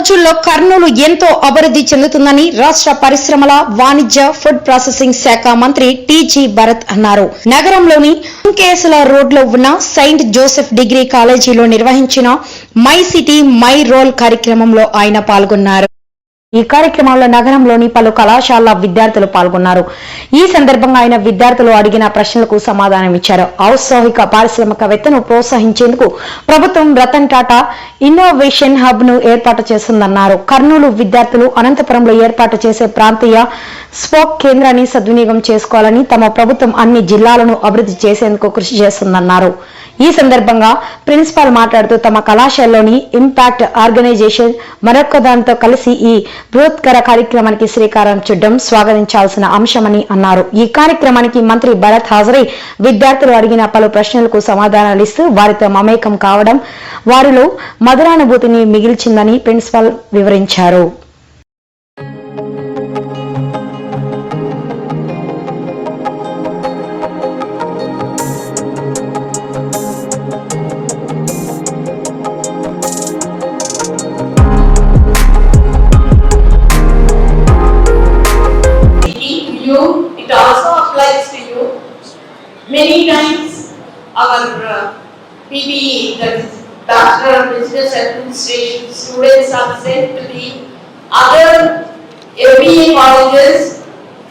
రోజుల్లో కర్నూలు ఎంతో అభివృద్ధి చెందుతుందని రాష్ట్ర పరిశ్రమల వాణిజ్య ఫుడ్ ప్రాసెసింగ్ శాఖ మంత్రి టీజీ భరత్ అన్నారు. నగరంలోని కేసుల రోడ్లో ఉన్న సెయింట్ జోసెఫ్ డిగ్రీ కాలేజీలో నిర్వహించిన మై సిటీ మై రోల్ కార్యక్రమంలో ఆయన పాల్గొన్నారు. ఈ కార్యక్రమంలో నగరంలోని పలు కళాశాల విద్యార్థులు పాల్గొన్నారు. ఈ సందర్భంగా ఆయన విద్యార్థులు అడిగిన ప్రశ్నలకు సమాధానం ఇచ్చారు. ఔత్సాహిక పారిశ్రామికవేత్తను ప్రోత్సహించేందుకు ప్రభుత్వం రతన్ టాటా ఇన్నోవేషన్ హబ్ను ఏర్పాటు చేస్తుందన్నారు. కర్నూలు విద్యార్థులు అనంతపురంలో ఏర్పాటు చేసే ప్రాంతీయ స్పోక్ కేంద్రాన్ని సద్వినియోగం చేసుకోవాలని తమ ప్రభుత్వం అన్ని జిల్లాలను అభివృద్ధి చేసేందుకు కృషి చేస్తుందన్నారు. ఈ సందర్భంగా ప్రిన్సిపాల్ మాట్లాడుతూ తమ కళాశాలలోని ఇంపాక్ట్ ఆర్గనైజేషన్ మరొక దానితో కలిసి ఈ బృహత్కర కార్యక్రమానికి శ్రీకారం చుట్టడం స్వాగతించాల్సిన అంశమని అన్నారు. ఈ కార్యక్రమానికి మంత్రి భరత్ హాజరై విద్యార్థులు అడిగిన పలు ప్రశ్నలకు సమాధానాలు ఇస్తూ వారితో మమేకం కావడం వారిలో మధురానుభూతిని మిగిల్చిందని ప్రిన్సిపాల్ వివరించారు. That is Bachelor of Business Administration students are sent to the other MBA colleges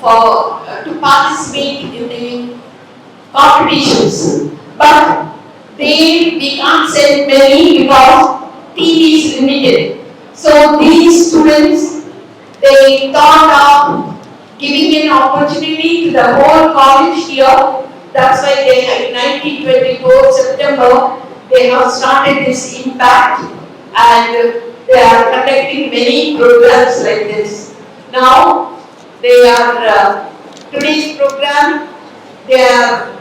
for, uh, to participate in the competitions. But they, we can't send many because TV is limited. So these students, they thought of giving an opportunity to the whole college here. That's why they in 1924 September they have started this impact and they are conducting many programs like this. Now they are uh, today's program they are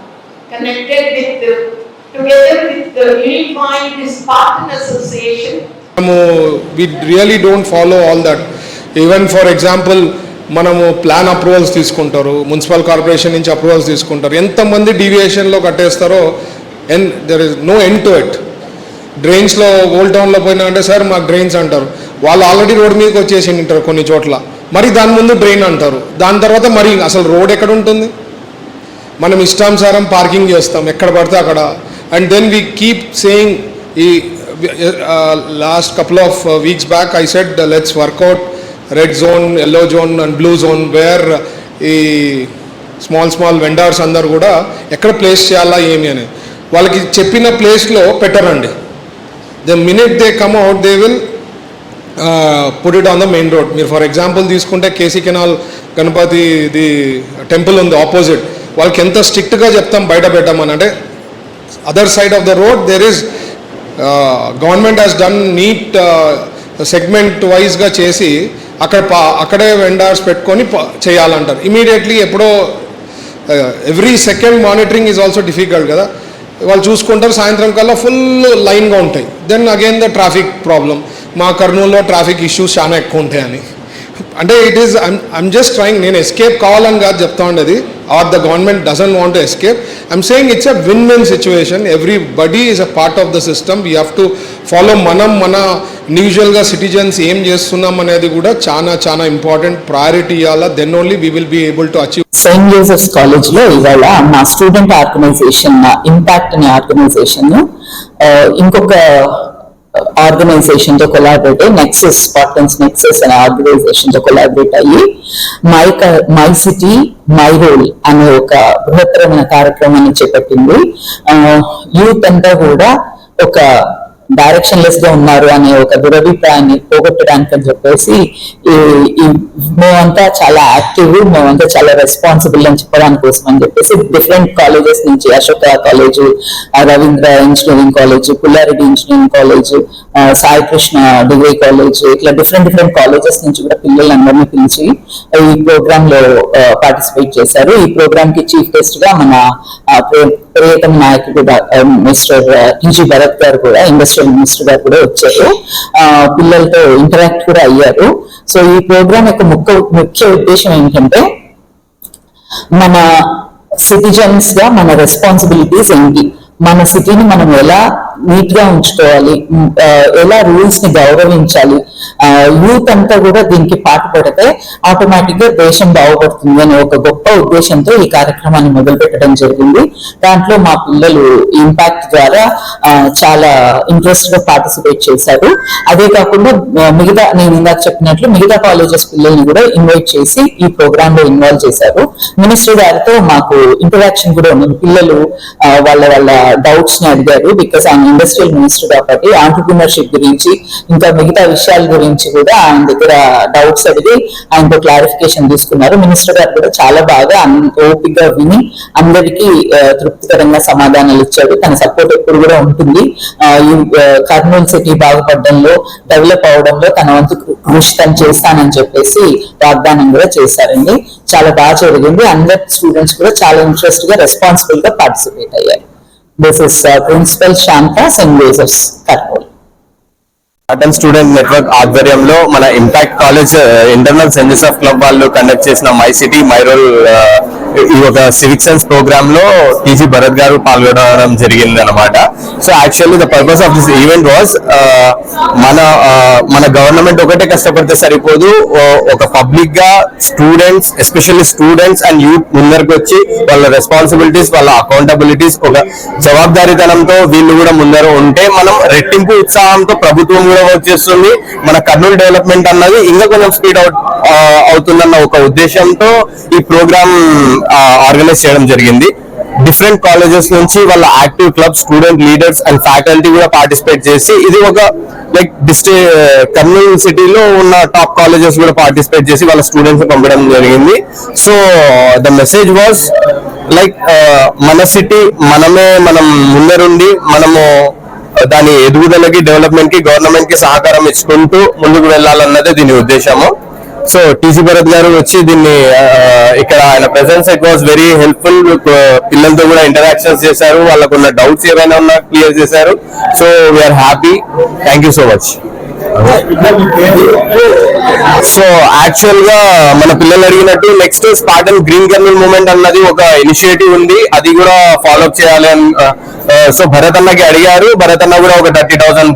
connected with the, together with the unifying this partner association. We really don't follow all that. Even for example, మనము plan approvals తీసుకుంటారు municipal corporation నుంచి approvals తీసుకుంటారు. ఎంతమంది డీవియేషన్లో కట్టేస్తారో and there is no end to it డ్రైన్స్లో old టౌన్లో పోయినా అంటే sir మాకు డ్రైన్స్ అంటారు. వాళ్ళు ఆల్రెడీ రోడ్ మీదకి వచ్చేసి ఉంటారు కొన్ని చోట్ల. మరి దాని ముందు డ్రైన్ అంటారు. దాని తర్వాత మరి అసలు రోడ్ ఎక్కడ ఉంటుంది? మనం ఇష్టానుసారం పార్కింగ్ చేస్తాం ఎక్కడ పడితే అక్కడ. And then we keep saying ఈ last couple of weeks back I set let's work out red zone yellow zone and blue zone where ఈ స్మాల్ స్మాల్ వెండర్స్ అందరు కూడా ఎక్కడ ప్లేస్ చేయాలా ఏమి అని. వాళ్ళకి చెప్పిన ప్లేస్లో పెట్టరండి. The minute they come out they will put it on the main road మీరు ఫర్ ఎగ్జాంపుల్ తీసుకుంటే KC canal Ganapathi the temple ఉంది ఆపోజిట్ వాళ్ళకి ఎంత స్ట్రిక్ట్గా చెప్తాం బయట పెట్టామని. అంటే other side of the road there is government has done neat segment వైజ్గా చేసి అక్కడ పా అక్కడే వెండర్స్ పెట్టుకొని చేయాలంటారు. ఇమీడియట్లీ ఎప్పుడో every second monitoring is also difficult కదా. వాళ్ళు చూసుకుంటారు సాయంత్రం కల్లా ఫుల్ లైన్గా ఉంటాయి. Then again the traffic problem మా కర్నూలులో ట్రాఫిక్ ఇష్యూస్ చాలా ఎక్కువ ఉంటాయని. అంటే it is I'm just trying నేను ఎస్కేప్ కావాలని కాదు చెప్తా ఉండేది. Or the government doesn't want to escape I'm saying it's a win win situation everybody is a part of the system we have to follow మనం మన ఇండివిజువల్గా citizens ఏం చేస్తున్నాం అనేది కూడా చాలా చాలా ఇంపార్టెంట్ ప్రయారిటీ ఇవ్వాలా then only we will be able to achieve Saint Joseph's కాలేజ్లో ఇవాళ మా స్టూడెంట్ ఆర్గనైజేషన్ ఇంపాక్ట్ అనే ఆర్గనైజేషన్ uh, ఇంకొక ఆర్గనైజేషన్తో కొలాబరేట్ అయ్యి నెక్సెస్ స్పార్టన్స్ నెక్సెస్ అనే ఆర్గనైజేషన్తో కొలాబరేట్ అయ్యి మై క- మై సిటీ మై రోల్ అనే ఒక బృహత్తరమైన కార్యక్రమాన్ని చేపట్టింది. యూత్ అంతా కూడా ఒక డైరెక్షన్ లెస్గా ఉన్నారు అనే ఒక దురభిప్రాయాన్ని పోగొట్టడానికి అని చెప్పేసి ఈ ఈ మేమంతా చాలా యాక్టివ్ మేమంతా చాలా రెస్పాన్సిబుల్ అని చెప్పడానికి కోసం అని చెప్పేసి డిఫరెంట్ కాలేజెస్ నుంచి Ashoka college Ravindra engineering college Pulla Reddy engineering college Sai Krishna degree college ఇట్లా డిఫరెంట్ డిఫరెంట్ కాలేజెస్ నుంచి కూడా పిల్లలందరినీ పిలిచి ఈ ప్రోగ్రామ్లో పార్టిసిపేట్ చేశారు. ఈ ప్రోగ్రామ్కి చీఫ్ గెస్ట్గా మన ప్రియతమ నాయకుడు డా- మిస్టర్ టీజీ భరత్ గారు కూడా ఇండస్ట్రియల్ మినిస్టర్ గారు కూడా వచ్చారు. ఆ, పిల్లలతో ఇంటరాక్ట్ కూడా అయ్యారు. సో ఈ ప్రోగ్రామ్ యొక్క ముఖ్య ముఖ్య ఉద్దేశం ఏంటంటే మన సిటిజన్స్గా మన రెస్పాన్సిబిలిటీస్ ఏంటి? మన సిటీని మనం ఎలా నీట్గా ఉంచుకోవాలి ఎలా రూల్స్ని గౌరవించాలి. యూత్ అంతా కూడా దీనికి పాటుపడితే ఆటోమేటిక్గా దేశం బాగుపడుతుంది అనే ఒక గొప్ప ఉద్దేశంతో ఈ కార్యక్రమాన్ని మొదలు పెట్టడం జరిగింది. దాంట్లో మా పిల్లలు ఇంపాక్ట్ ద్వారా చాలా ఇంట్రెస్ట్గా పార్టిసిపేట్ చేశారు. అదే కాకుండా మిగతా నేను ఇందాక చెప్పినట్లు మిగతా కాలేజెస్ పిల్లల్ని కూడా ఇన్వైట్ చేసి ఈ ప్రోగ్రామ్లో ఇన్వాల్వ్ చేశారు. మినిస్టర్ గారితో మాకు ఇంటరాక్షన్ కూడా ఉంది. పిల్లలు వాళ్ళ వాళ్ళ డౌట్స్ని అడిగారు బికాస్ ఆయన ఇండస్ట్రియల్ మినిస్టర్ కాబట్టి ఆంటర్ప్రినర్షిప్ గురించి ఇంకా మిగతా విషయాల గురించి కూడా ఆయన దగ్గర డౌట్స్ అడిగి ఆయనతో క్లారిఫికేషన్ తీసుకున్నారు. మినిస్టర్ గారు కూడా చాలా బాగా అన్- విని అందరికీ తృప్తికరంగా సమాధానాలు ఇచ్చాడు తన సపోర్ట్ ఎప్పుడు కూడా ఉంటుంది. ఈ కర్నూలు సిటీ బాగుపడడంలో డెవలప్ అవడంలో తన వంతు కృషి తను చేస్తానని చెప్పేసి వాగ్దానం కూడా చేశారండి. చాలా బాగా జరిగింది. అందరి స్టూడెంట్స్ కూడా చాలా ఇంట్రెస్ట్గా రెస్పాన్సిబుల్గా పార్టిసిపేట్ అయ్యారు. This is principal Shanta Saint Joseph's Kurnool అటన్ student network ఆధ్వర్యంలో మన ఇంపాక్ట్ కాలేజ్ ఇంటర్నల్ సెంజెస్ ఆఫ్ క్లబ్ వాళ్ళు కండక్ట్ చేసిన మై సిటీ మై రోల్ ఈ ఒక సివిక్ సైన్స్ ప్రోగ్రామ్లో టీజీ భరత్ గారు పాల్గొనడం జరిగింది అనమాట so actually the purpose of this event was మన uh, మన గవర్నమెంట్ ఒకటే కష్టపడితే సరిపోదు. ఒక పబ్లిక్గా students especially students and youth ముందరకు వచ్చి వాళ్ళ రెస్పాన్సిబిలిటీస్ వాళ్ళ అకౌంటబిలిటీస్ ఒక జవాబుదారీతనంతో వీళ్ళు కూడా ముందర ఉంటే మనం రెట్టింపు ఉత్సాహంతో ప్రభుత్వం కూడా వర్క్ చేస్తుంది. మన కర్నూలు డెవలప్మెంట్ అన్నది ఇంకా కొంచెం స్పీడ్ అవుట్ అవుతుందన్న ఒక ఉద్దేశంతో ఈ ప్రోగ్రామ్ ఆర్గనైజ్ చేయడం జరిగింది. డిఫరెంట్ కాలేజెస్ నుంచి వాళ్ళ active club student leaders and faculty కూడా పార్టిసిపేట్ చేసి ఇది ఒక లైక్ డిస్ట్రి కర్నూలు సిటీలో ఉన్న టాప్ కాలేజెస్ కూడా పార్టిసిపేట్ చేసి వాళ్ళ స్టూడెంట్స్ పంపడం జరిగింది. So the message was like మన సిటీ మనమే మనం ముందరుండి మనము దాని ఎదుగుదలకి డెవలప్మెంట్కి గవర్నమెంట్కి సహకారం ఇచ్చుకుంటూ ముందుకు వెళ్ళాలన్నదే దీని ఉద్దేశము. సో టీసీ భరత్ గారు వచ్చి దీన్ని ఇక్కడ ఆయన presence it was very helpful పిల్లలతో కూడా ఇంటరాక్షన్స్ చేశారు. వాళ్ళకు ఉన్న డౌట్స్ ఏమైనా ఉన్నా క్లియర్ చేశారు. So we are happy thank you so much so యాక్చువల్గా మన పిల్లలు అడిగినట్టు next Spartan green Kurnool movement అన్నది ఒక ఇనిషియేటివ్ ఉంది. అది కూడా ఫాలో అప్ చేయాలి అని సో భరత్ అన్నకి అడిగారు. భరత్ అన్న కూడా ఒక థర్టీ థౌసండ్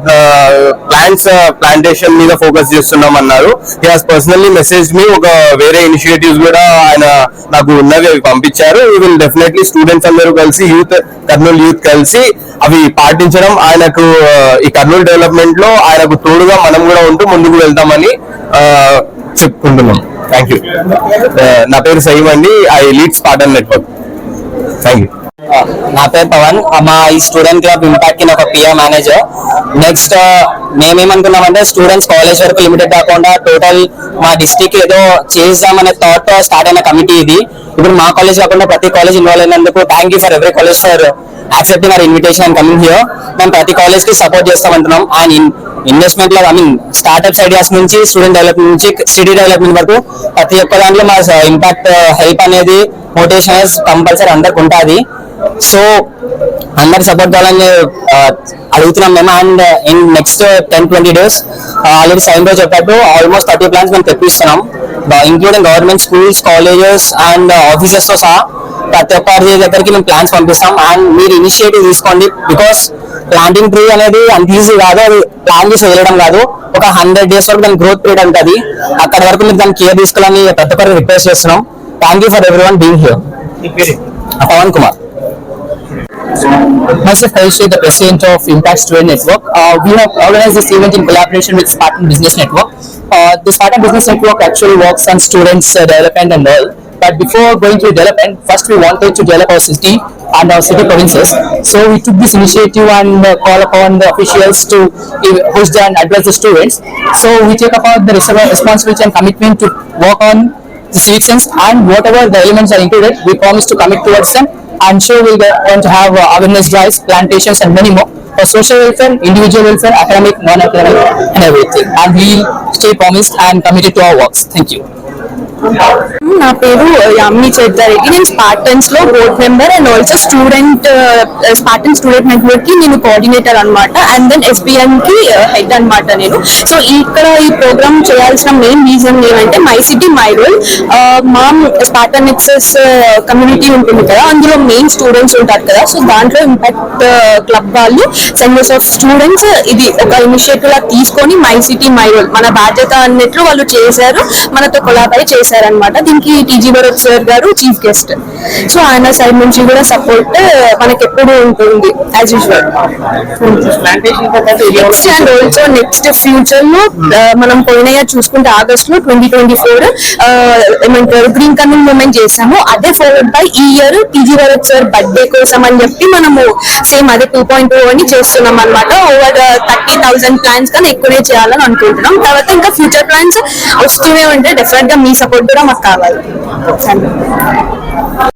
ప్లాంట్స్ ప్లాంటేషన్ మీద ఫోకస్ చేస్తున్నాం అన్నారు. He has personally message me ఒక వేరే ఇనిషియేటివ్స్ కూడా ఆయన నాకు ఉన్నవి అవి పంపించారు. వీ విల్ డెఫినెట్లీ స్టూడెంట్స్ అందరూ కలిసి యూత్ కర్నూలు యూత్ కలిసి అవి పాటించడం. ఆయనకు ఈ కర్నూలు డెవలప్మెంట్లో ఆయనకు తోడుగా మనం కూడా ఉంటూ ముందుకు వెళ్తామని చెప్పుకుంటున్నాం. థ్యాంక్ యూ నా పేరు సయీం అండి. I lead Spartan network. Thank you నా పేరు పవన్. మా ఈ స్టూడెంట్ క్లబ్ ఇంపాక్ట్ కింద ఒక పిఆర్ మేనేజర్ నెక్స్ట్ మేమేమనుకున్నామంటే స్టూడెంట్స్ కాలేజ్ వరకు లిమిటెడ్ కాకుండా టోటల్ మా డిస్టిక్ ఏదో చేద్దామనే థాట్తో స్టార్ట్ అయిన కమిటీ ఇది. ఇప్పుడు మా కాలేజ్ కాకుండా ప్రతి కాలేజ్ ఇన్వాల్వ్ అయినందుకు thank you for every college for accepting our invitation and coming here మేము ప్రతి కాలేజ్కి సపోర్ట్ చేస్తామంటున్నాం. అండ్ ఇన్వెస్ట్మెంట్లో ఐ మీన్ స్టార్ట్అప్స్ ఐడియాస్ నుంచి స్టూడెంట్ డెవలప్మెంట్ నుంచి సిటీ డెవలప్మెంట్ వరకు ప్రతి ఒక్క దాంట్లో మా ఇంపాక్ట్ హెల్ప్ uh, అనేది మోటివేషన్ కంపల్సరీ అందరికి ఉంటుంది. సో అందరి సపోర్ట్ కావాలని uh, అడుగుతున్నాం మేము. And in next ten twenty days already sign రోజు చెప్పట్టు ఆల్మోస్ట్ థర్టీ ప్లాన్స్ మేము తెప్పిస్తున్నాం. Including government schools colleges and ఆఫీసెస్తో సహా ప్రతి ఒక్కరి దగ్గరికి మేము ప్లాన్స్ పంపిస్తాం. అండ్ మీరు ఇనిషియేటివ్ తీసుకోండి బికాస్ ప్లాంటింగ్ ట్రీ అనేది అంత ఈజీ కాదు. అది ప్లాన్ చేసి వదిలేయడం కాదు. ఒక హండ్రెడ్ డేస్ వరకు దాని గ్రోత్ పీరియడ్ ఉంటుంది. అక్కడ వరకు మీరు దాన్ని కేర్ తీసుకోవాలని ప్రతి ఒక్కరికి రిక్వెస్ట్ చేస్తున్నాం. Thank you for every one being here Pavan Kumar. Myself, Kaishi, the president of Impact Student Network. Uh, we have organized this event in collaboration with Spartan Business Network. Uh, the Spartan Business Network actually works on students' uh, development and all. But before going to development, first we wanted to develop our city and our city provinces. So we took this initiative and uh, call upon the officials to host and address the students. So we take upon the res- responsibility and commitment to work on the civic sense and whatever the elements are included, we promise to commit towards them and sure get, going to have uh, awareness drives, plantations and many more for social welfare, individual welfare, academic, non-academic and everything. And we'll stay promised and committed to our works. Thank you. నా పేరు యామిని చేద్దారెడ్డి. నేను స్పార్టన్స్లో board member and also student Spartan student నెట్వర్క్కి నేను coordinator అన్నమాట. And then ఎస్బిఎన్కి head అన్నమాట నేను. So ఇక్కడ ఈ ప్రోగ్రామ్ చేయాల్సిన మెయిన్ రీజన్ ఏమంటే మై సిటీ మై రోల్ మా స్పార్టన్ ఎక్సెస్ కమ్యూనిటీ ఉంటుంది కదా అందులో మెయిన్ స్టూడెంట్స్ ఉంటారు కదా. సో దాంట్లో ఇంపాక్ట్ క్లబ్ వాళ్ళు సెంటర్స్ ఆఫ్ స్టూడెంట్స్ ఇది ఒక ఇనిషియేటివ్ లా తీసుకొని మై సిటీ మై రోల్ మన బాధ్యత అన్నట్లు వాళ్ళు చేశారు. మనతో కొలాబై చేశారనమాట. దీనికి టీజీ భరత్ సార్ గారు చీఫ్ గెస్ట్ సో ఆయన సైడ్ నుంచి కూడా సపోర్ట్ మనకి ఎప్పుడు ఉంటుంది as usual next and also next ఫ్యూచర్లో మనం పోయిన ఇయర్ చూసుకుంటే ఆగస్ట్లో ట్వంటీ ట్వంటీ ఫోర్ ఏమంటారు గ్రీన్ కమింగ్ మూమెంట్ చేసాము అదే ఫార్వర్డ్ బై ఈ year TG Bharat sir birthday కోసం అని చెప్పి మనము సేమ్ అదే టూ పాయింట్ టూ అని చేస్తున్నాం అనమాట ఓవర్ థర్టీ థౌసండ్ ప్లాన్స్ కన్నా ఎక్కువనే చేయాలని అనుకుంటున్నాం. తర్వాత ఇంకా ఫ్యూచర్ ప్లాన్స్ వస్తూనే ఉంటే డెఫినెట్గా మీ సపోర్ట్ కూడా మాకు కావాలి